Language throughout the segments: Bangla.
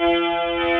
Música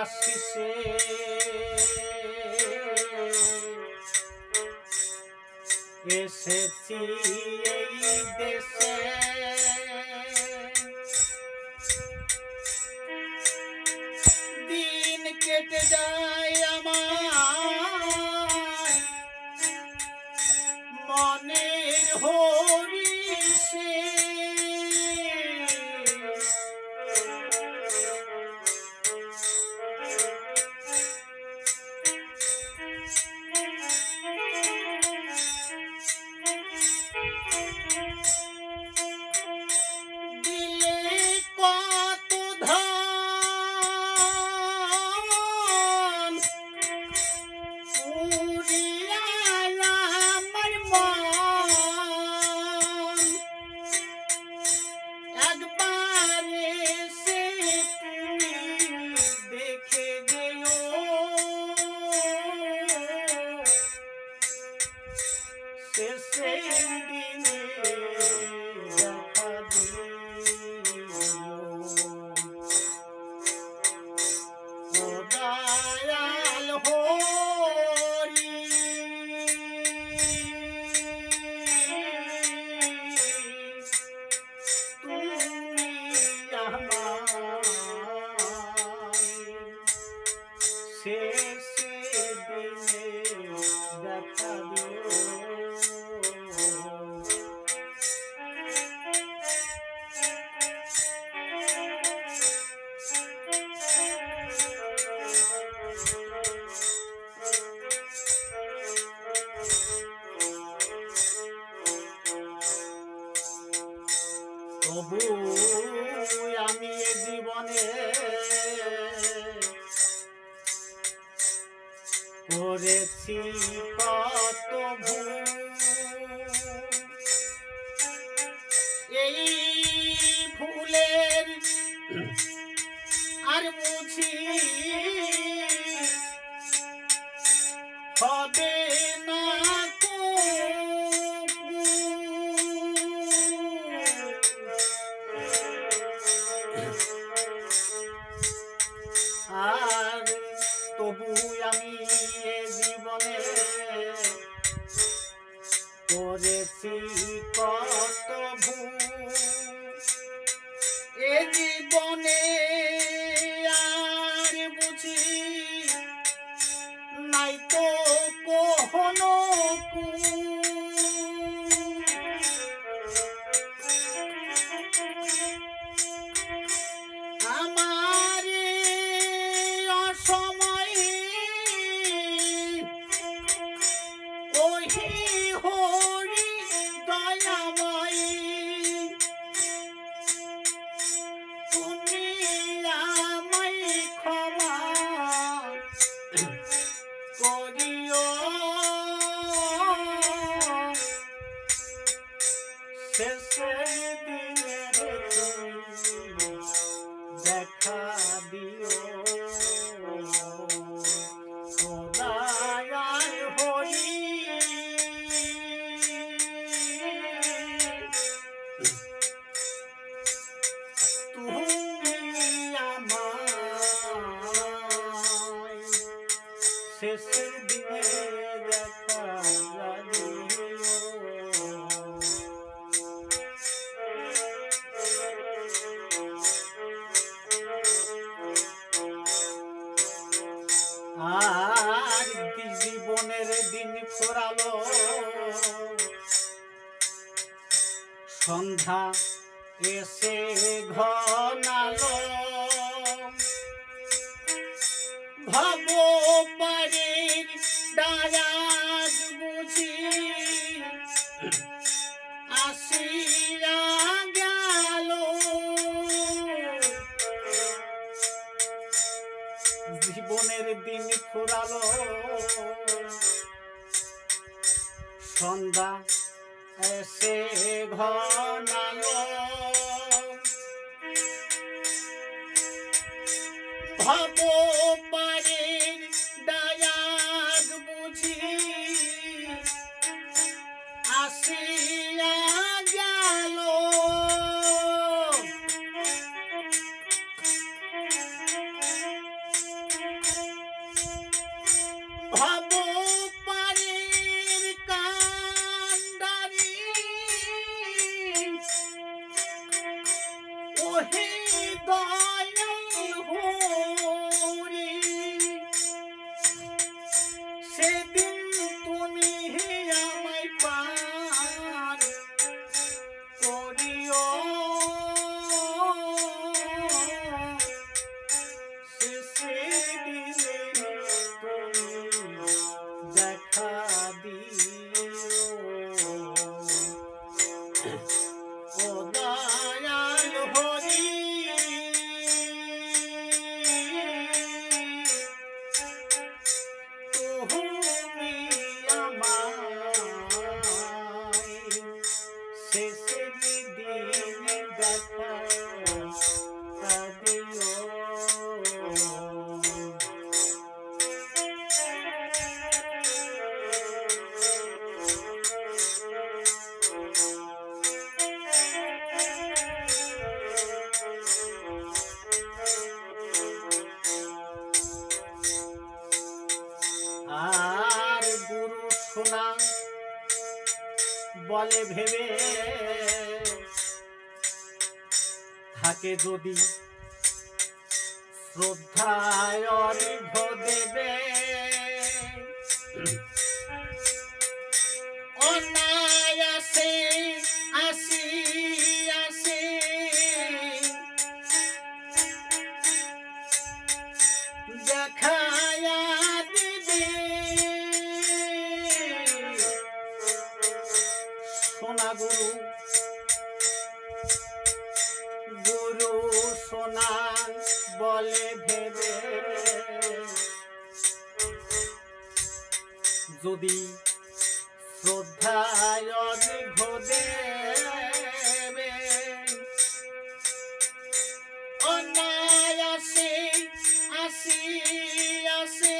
আশিসে এসেছি এই দেশে। storm নাই তো কখনো সন্ধ্যা এসে ঘনালো। ভব পারের ডায়াজ বুঝি। আসিয়া গেল। জীবনের দিন ফুরালো সন্ধ্যা এসে ঘনালো ভব সেদিন তুমি আমায় পার ভেবে থাকে যদি শ্রদ্ধায় অর্ঘ দেবে। অনায়াসে আসি আসে। দেখায়া অর্ঘ দেবে অনায়াসে আসি আসে।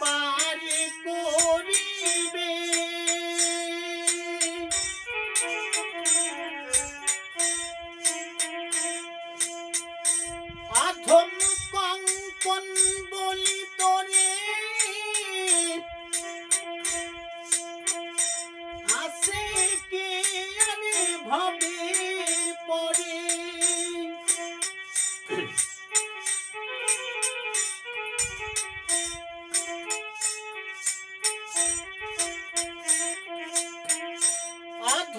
পারি করিবে। অধম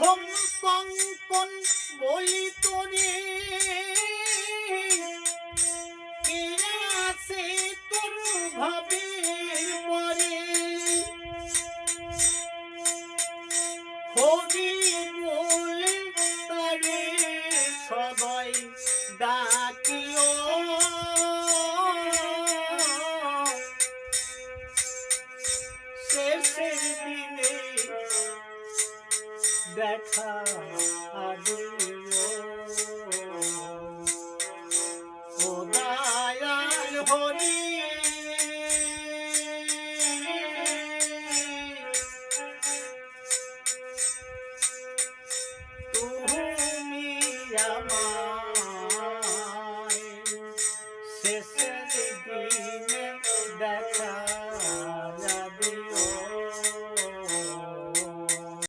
অধম কঙ্কন